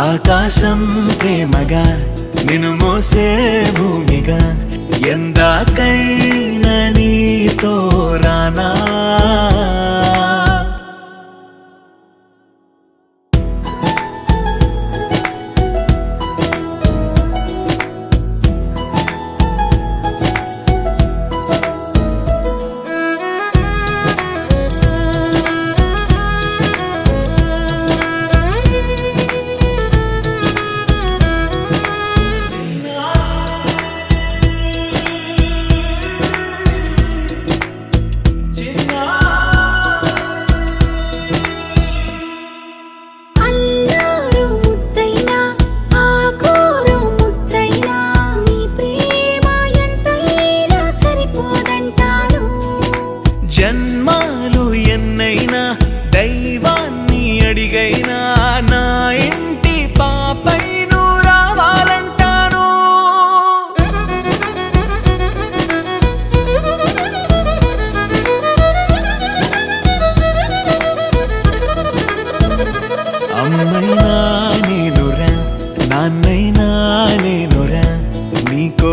ఆకాశం ప్రేమగా నిన్ను మోసే భూమిగా జన్మాలు ఎన్నైనా దైవాన్ని అడిగైనా నా ఇంటి పాపై నువ్వు రావాలంటాను. అమ్మైనా నేనురా నాన్నైనా నేనురా నీకో